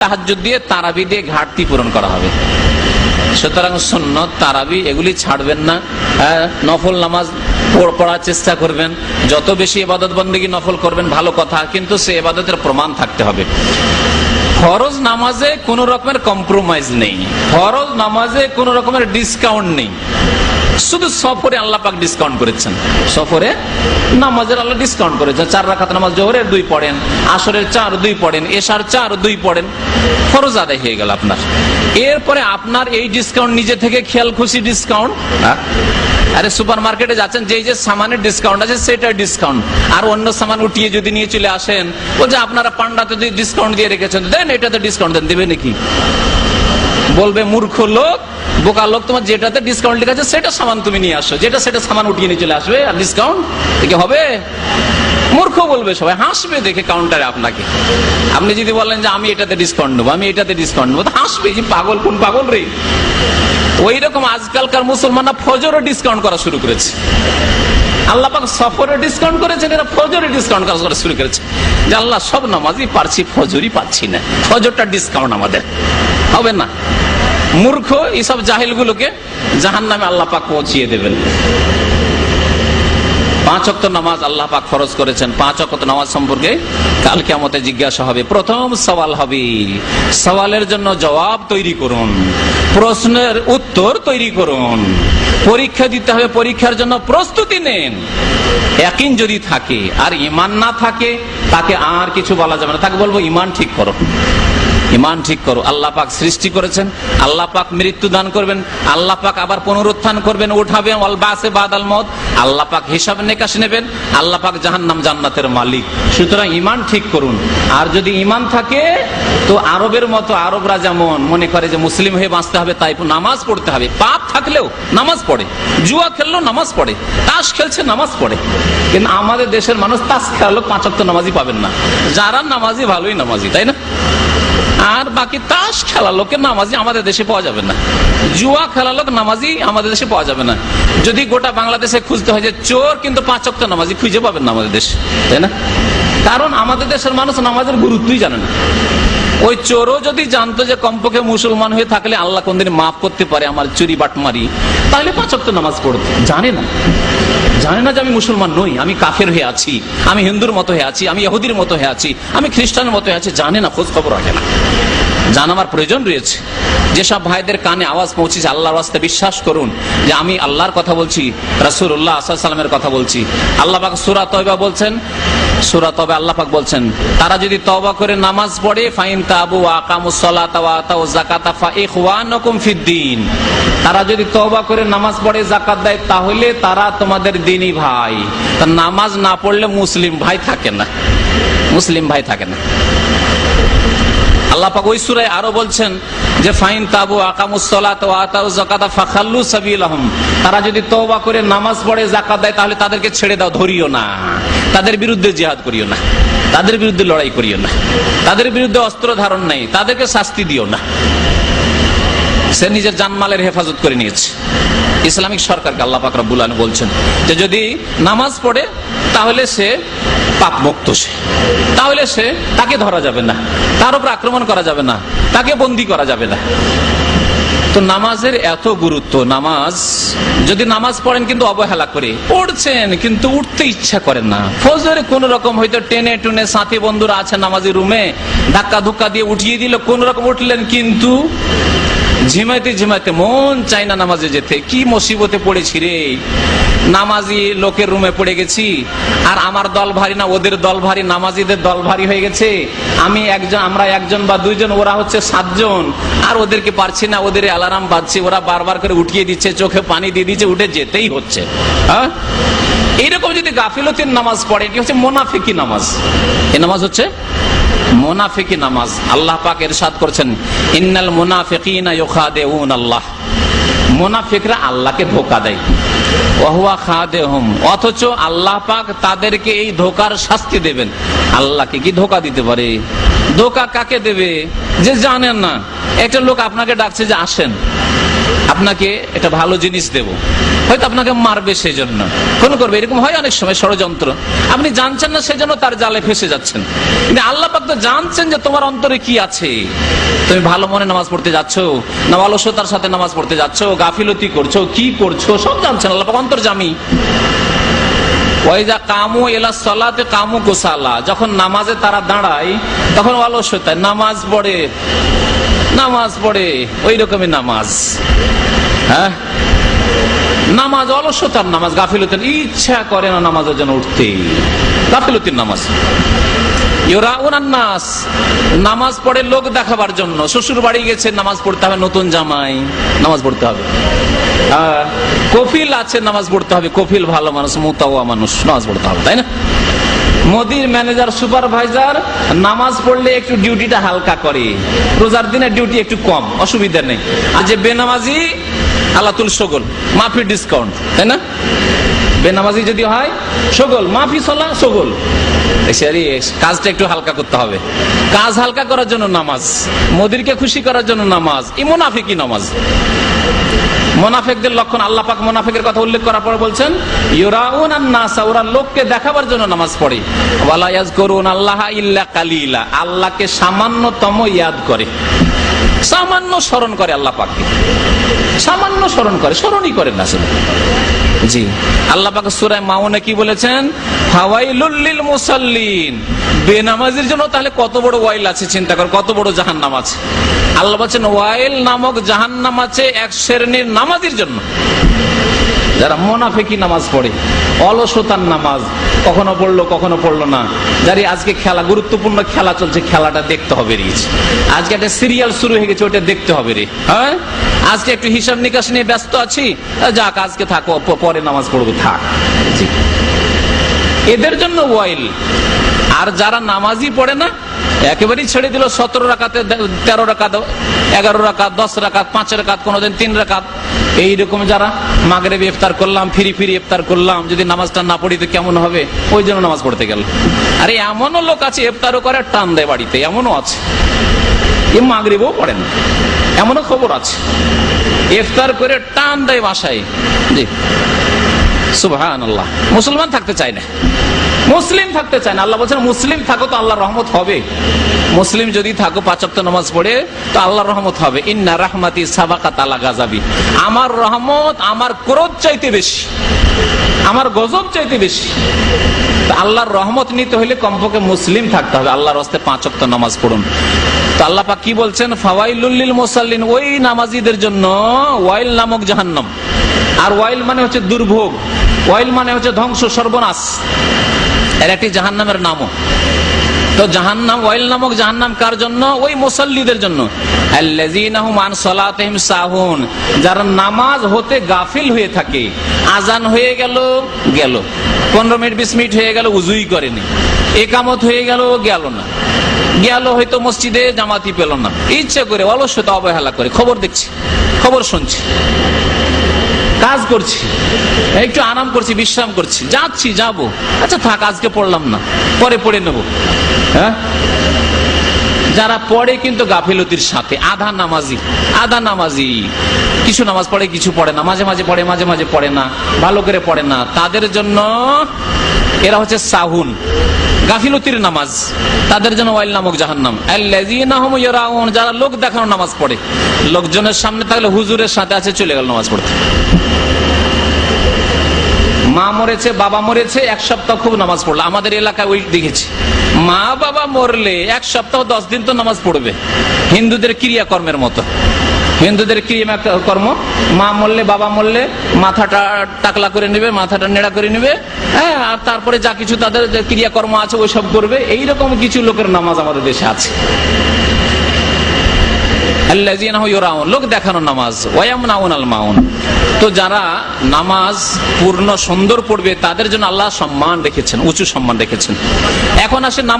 তাহাজ্জুদ দিয়ে তারাবি দিয়ে ঘাটতি পূরণ করা হবে। সুতরাং শূন্য তারাবি এগুলি ছাড়বেন না। হ্যাঁ, নফল নামাজ পড়- পড়ার চেষ্টা করবেন। যত বেশি এবাদত বন্দী নফল করবেন ভালো কথা। কিন্তু সে এবাদতের প্রমাণ থাকতে হবে। ফরজ নামাজে কোন রকমের কম্প্রোমাইজ নেই। ফরজ নামাজে কোন রকমের ডিসকাউন্ট নেই। শুধু সফরে আল্লাহ পাক ডিসকাউন্ট করেছেন। সফরে নামাজের আল্লাহ ডিসকাউন্ট করেছেন। চার রাখাত নামাজ জোহরের দুই পড়েন, আসরের চার দুই পড়েন, এশার চার দুই পড়েন। ফরজ আদায় হয়ে গেল আপনার। এরপরে আপনার এই ডিসকাউন্ট নিজে থেকে খেয়াল খুশি ডিসকাউন্ট আরে সুপার মার্কেটে যাচ্ছেন, যেই যে সামানের ডিসকাউন্ট আছে সেটা ডিসকাউন্ট আর অন্য সামান উঠিয়ে যদি নিয়ে চলে আসেন, বলছে আপনারা পান্ডাতে যদি ডিসকাউন্ট দিয়ে রেখেছেন, দেন এটাতে ডিসকাউন্ট দেন, দেবে নাকি? বলবে, মূর্খ লোক, বোকা লোক, তোমার যেটাতে ডিসকাউন্ট লেখা আছে, সেটা সামান তুমি নিয়ে আসো। যেটা সেটা সামান উঠিয়ে নিয়ে চলে আসবে, আর ডিসকাউন্ট দেখে হবে? মূর্খ বলবে সবাই, হাসবে দেখে কাউন্টারে আপনাকে। আপনি যদি বলেন যে আমি এটাতে ডিসকাউন্ট নেব, আমি এটাতে ডিসকাউন্ট নেব হাসবে যে পাগল, কোন পাগল রে? ওই রকম আজকালকার মুসলমানরা ফজরও ডিসকাউন্ট করা শুরু করেছে। আল্লাহ পাক সফরে ডিসকাউন্ট করেছেন, এরা ফজরে ডিসকাউন্ট করা শুরু করেছে। যে আল্লাহ, সব নামাজই পারছি, ফজরই পাচ্ছি না। ফজরটা ডিসকাউন্ট আমাদের। হবে না? মূর্খ এইসব জাহিলগুলোকে জাহান নামে আল্লাহ পাক পৌঁছিয়ে দেবেন। পাঁচ অক্ত নামাজ আল্লাহ পাক ফরজ করেছেন। পাঁচ অক্ত নামাজ সম্পর্কে কাল কেমতে জিজ্ঞাসা হবে। প্রথম সওয়াল হবে, সওয়ালের জন্য জবাব তৈরি করুন। প্রশ্নের উত্তর তৈরি করুন। পরীক্ষা দিতে হবে, পরীক্ষার জন্য প্রস্তুতি নেন। একই যদি থাকে আর ইমান না থাকে, তাকে আর কিছু বলা যাবে না। তাকে বলব ইমান ঠিক করো। ইমান ঠিক করো। আল্লাহ পাক সৃষ্টি করেছেন, আল্লাহ পাক মৃত্যু দান করবেন, আল্লাহ পাক আবার পুনরুত্থান করবেন, উঠাবেন অলবাসে বাদাল মত আল্লাহ পাক হিসাব নিকাশ নেবেন, আল্লাহ পাক জাহান্নাম জান্নাতের মালিক। সুতরাং ইমান ঠিক করুন। আর যদি ইমান থাকে, তো আরবের মতো আরবরা যেমন মনে করে যে মুসলিম হয়ে বাঁচতে হবে, তাই নামাজ পড়তে হবে। পাপ থাকলেও নামাজ পড়ে। জুয়া খেললেও নামাজ পড়ে। তাস খেলছে, নামাজ পড়ে। কিন্তু আমাদের দেশের মানুষ তাস খেলালো পাঁচাত্তর নামাজই পাবেন না। যারা নামাজি, ভালোই নামাজি, তাই না? আর বাকি তাস খেলা লোকের নামাজি আমাদের দেশে পাওয়া যাবে না। জুয়া খেলা লোক নামাজি আমাদের দেশে পাওয়া যাবে না। যদি গোটা বাংলাদেশে খুঁজতে হয় যে চোর কিন্তু পাঁচ অক্ট নামাজি খুঁজে পাবেন না আমাদের দেশে, তাই না? কারণ আমাদের দেশের মানুষ নামাজের গুরুত্বই জানে না। ওই চোরও যদি জানতো যে কমপক্ষে মুসলমান হয়ে থাকলে আল্লাহ কোনদিন মাফ করতে পারে আমার চুরি বাটমারি, তাহলে পাঁচ অক্ট নামাজ পড়তো। জানে না। জানে না যে আমি মুসলমান নই, আমি কাফের হয়ে আছি, আমি হিন্দুর মতো হয়ে আছি, আমি ইহুদির মতো হয়ে আছি, আমি খ্রিস্টানের মতো হয়ে আছি, জানে না, খোঁজ খবর রাখে না। জানাবার প্রয়োজন রয়েছে। যেসব ভাইদের কানে আওয়াজ পৌঁছেছে, আল্লাহর রাস্তায় বিশ্বাস করুন যে আমি আল্লাহর কথা বলছি রাসুল্লাহ আসালামের কথা বলছি। আল্লাহ সুরা তয়বা বলছেন সুরা তবে আল্লাহ পাক বলছেন, তারা যদি তবা করে নামাজ পড়ে, ফাইন তাবু জাকাতা ফিদ্দিন তারা যদি তবা করে নামাজ পড়ে জাকাত দেয়, তাহলে তারা তোমাদের দিনই ভাই। তা নামাজ না পড়লে মুসলিম ভাই থাকে না। মুসলিম ভাই থাকে না। আল্লাহ পাক ওই সুরায় আরও বলছেন যে, ফাইন তাবু ফাখাল্লু সাবিলাহুম। তারা যদি তওবা করে নামাজ পড়ে, যাকাত দেয়, তাহলে তাদেরকে ছেড়ে দাও, ধরিও না। তাদের বিরুদ্ধে জিহাদ করিও না। তাদের বিরুদ্ধে লড়াই করিও না। তাদের বিরুদ্ধে অস্ত্র ধারণ নাই। তাদেরকে শাস্তি দিও না। সে নিজের জানমালের হেফাজত করে নিয়েছে। ইসলামিক সরকারকে আল্লাহ পাক রব্বুল বলছেন যে, যদি নামাজ পড়ে, তাহলে সে পাপ মুক্ত সে। তাহলে সে তাকে ধরা যাবে না। তার উপর আক্রমণ করা যাবে না। তাকে বন্দি করা যাবে না। তো নামাজের এত গুরুত্ব, নামাজ, যদি নামাজ পড়েন কিন্তু অবহেলা করে। পড়ছেন কিন্তু উঠতে ইচ্ছা করেন না। ফজরে কোন রকম হয়তো টেনে টুনে সাথী বন্ধুরা আছে নামাজের রুমে, ধাক্কা ধুক্কা দিয়ে উঠিয়ে দিল, কোন রকম উঠলেন কিন্তু ঝিমাইতে ঝিমাইতে মন চাই না নামাজে যেতে। কি মুসিবতে পড়েছি রে। নামাজি লোকের রুমে পড়ে গেছি। আর আমার দল ভারী না, ওদের দল ভারী, নামাজিদের দল ভারী হয়ে গেছে। আমি একজন, আমরা একজন বা দুইজন, ওরা হচ্ছে সাতজন। আর ওদেরকে পারছি না, ওদের অ্যালার্ম বাজছে, ওরা বারবার করে উঠিয়ে দিচ্ছে, চোখে পানি দিয়ে দিচ্ছে, উঠে যেতেই হচ্ছে। হ্যাঁ এইরকম যদি গাফিলতির নামাজ পড়ে কি হচ্ছে মোনাফিকি নামাজ। এই নামাজ হচ্ছে মোনাফিকি নামাজ। আল্লাহ পাক এর এরশাদ করছেন, ইন্নাল মুনাফিকিনা ইউখাদিউন আল্লাহ মোনাফিকরা আল্লাহকে ধোকা দেয়। ওহুয়া খাদেহুম, অথচ আল্লাহ পাক তাদেরকে এই ধোকার শাস্তি দেবেন। আল্লাহকে কি ধোকা দিতে পারে? ধোকা কাকে দেবে? যে জানেন না। একটা লোক আপনাকে ডাকছে যে আসেন। আপনাকে একটা ভালো জিনিস দেব। হয়তো আপনাকে মারবে সেই জন্য খুন করবে, এরকম হয় অনেক সময় ষড়যন্ত্র। আপনি জানছেন না সেজন্য তার জালে ফেসে যাচ্ছেন। কিন্তু আল্লাহ পাক তো জানছেন যে তোমার অন্তরে কি আছে। তুমি ভালো মনে নামাজ পড়তে যাচ্ছ, না অলসতার সাথে নামাজ পড়তে যাচ্ছ, গাফিলতি করছ, কি করছ, সব জানছেন আল্লাহ পাক, অন্তর্জামী। ওয়াইজা কামু এলা সলাতে কামু গোসালা যখন নামাজে তারা দাঁড়ায়, তখন অলসতায় নামাজ পড়ে নামাজ পড়ে, ওই নামাজ। হ্যাঁ? নামাজ অলসতার নামাজ, গাফিলতির ইচ্ছা করে না নামাজের জন্য উঠতে। গাফিলতির নামাজ। নাস নামাজ পড়ে লোক দেখাবার জন্য। শ্বশুর বাড়ি গেছে, নামাজ পড়তে হবে, নতুন জামাই, নামাজ পড়তে হবে। কফিল আছে, নামাজ পড়তে হবে। কফিল ভালো মানুষ, মোতাওয়া মানুষ, নামাজ পড়তে হবে, তাই না? মোদির ম্যানেজার, সুপারভাইজার, নামাজ পড়লে একটু ডিউটিটা হালকা করে। রোজার দিনে ডিউটি একটু কম, অসুবিধা নেই। আর যে বেনামাজি আলাতুল সগল, মাফি ডিসকাউন্ট তাই না? বেনামাজি যদি হয়, সগল, মাফি সলা, সগল। কাজটা একটু হালকা করতে হবে। কাজ হালকা করার জন্য নামাজ, মোদিরকে খুশি করার জন্য নামাজ ই মোনাফিকি নামাজ। মোনাফেকদের লক্ষণ আল্লাহ পাক মোনাফেকের কথা উল্লেখ করার পর বলছেন, ইউরাউন নাসা ওরা লোককে দেখাবার জন্য নামাজ পড়ে। ওয়ালা ইয়াজ করুন আল্লাহ ইল্লা কালিলা আল্লাহকে সামান্যতম ইয়াদ করে। সামান্য স্মরণ করে আল্লাহ পাককে সামান্য স্মরণ করে, স্মরণই করেন না শুধু জি। আল্লাহ পাক সুরায় মাওনে কি বলেছেন? হাওয়াইলুল লিল মুসাল্লিন। বেনামাজির জন্য তাহলে কত বড় ওয়াইল আছে, চিন্তা কর, কত বড় জাহান্নাম আছে। আল্লাহ বলছেন, ওয়াইল নামক জাহান্নাম আছে এক শ্রেণির নামাজির জন্য। যারা মোনাফেকি নামাজ পড়ে, অলসতার নামাজ, কখনো পড়ল কখনো পড়ল না যারি আজকে খেলা, গুরুত্বপূর্ণ খেলা চলছে, খেলাটা দেখতে হবে রে। আজকে একটা সিরিয়াল শুরু হয়ে গেছে, ওটা দেখতে হবে রে। হ্যাঁ? আজকে একটু হিসাব নিকাশ নিয়ে ব্যস্ত আছি যাক, আজকে থাকো পরে নামাজ পড়ব, থাক। এদের জন্য ওয়াইল। আর যারা নামাজই পড়ে না, একেবারেই ছেড়ে দিল, সতেরো রাকাতে তেরো রাকাত, এগারো রাকাত, দশ রাকাত, পাঁচ রাকাত, কোনোদিন তিন রাকাত। এইরকম যারা মাগরে ইফতার করলাম, ফিরি ফিরি ইফতার করলাম, যদি নামাজটা না পড়ি তো কেমন হবে? ওই জন্য নামাজ পড়তে গেল। আরে এমনও লোক আছে ইফতারও করে, টান দেয় বাড়িতে, এমনও আছে। এ মাগরিবও পড়ে না। এমনও খবর আছে। ইফতার করে টান দেয় বাসায়। জি। সুবহান মুসলমান থাকতে চায় না। মুসলিম থাকতে চায় না। আল্লাহ বলছেন, মুসলিম থাকো তো আল্লাহর রহমত হবে। মুসলিম যদি থাকো পাঁচক্ত নামাজ পড়ে, তো আল্লাহ রহমত হবে। ইন্না রাহমাতি সাবাকাত আলা গাজাবি আমার রহমত আমার ক্রোধ চাইতে বেশি। আমার গজব চাইতে বেশি। আল্লাহর রহমত নিতে হলে কমপক্ষে মুসলিম থাকতে হবে। আল্লাহর হস্তে পাঁচক্ত নামাজ পড়ুন। তো আল্লাহ পাক কি বলছেন? ফাওয়াইলুল্লিল মুসাল্লিন, ওই নামাজিদের জন্য ওয়াইল নামক জাহান্নাম। আর ওয়াইল মানে হচ্ছে দুর্ভোগ। ওয়াইল মানে হচ্ছে ধ্বংস সর্বনাশ। এর একটি জাহান্নামের নামও। তো জাহান্নাম ওয়াইল নামক জাহান্নাম কার জন্য? ওই মুসল্লিদের জন্য। সাহুন। যারা নামাজ হতে গাফিল হয়ে থাকে আজান হয়ে গেল গেল। পনেরো মিনিট, বিশ মিনিট হয়ে গেল, উজুই করেনি। একামত হয়ে গেল গেল না। গেল হয়তো মসজিদে জামাতি পেল না। ইচ্ছে করে অলস্যতা অবহেলা করে। খবর দেখছি, খবর শুনছি। কাজ করছি। একটু আরাম করছি, বিশ্রাম করছি। যাচ্ছি, যাব। আচ্ছা থাক, আজকে পড়লাম না। পরে পড়ে নেব। হ্যাঁ? যারা পড়ে কিন্তু গাফিলতির সাথে। আধা নামাজি আধা নামাজি। কিছু নামাজ পড়ে, কিছু পড়ে না। মাঝে মাঝে পড়ে, মাঝে মাঝে পড়ে না। ভালো করে পড়ে না। তাদের জন্য এরা হচ্ছে সাহুন। গাফিলতির নামাজ। তাদের জন্য ওয়াইল নামক আল্লাযীনাহুম ইয়ারাউন। যারা লোক দেখানো নামাজ পড়ে। লোকজনের সামনে থাকলে হুজুরের সাথে আছে, চলে গেল নামাজ পড়তে। মা মরেছে, বাবা মরেছে, এক সপ্তাহ খুব নামাজ পড়ল। আমাদের এলাকায় ওই দেখেছি। মা, বাবা মরলে এক সপ্তাহ, দশ দিন তো নামাজ পড়বে। হিন্দুদের ক্রিয়াকর্মের মতো। হিন্দুদের ক্রিয়া কর্ম মা মরলে, বাবা মরলে, মাথাটা টাকলা করে নেবে, মাথাটা নেড়া করে নেবে হ্যাঁ আর তারপরে যা কিছু তাদের ক্রিয়াকর্ম আছে, ওই সব করবে। এইরকম কিছু লোকের নামাজ আমাদের দেশে আছে। লোক দেখানো নামাজ মাউন তো যারা নামাজ পূর্ণ সুন্দর পড়বে, তাদের জন্য আল্লাহ সম্মান রেখেছেন, উঁচু সম্মান রেখেছেন। এখন আসে নামাজ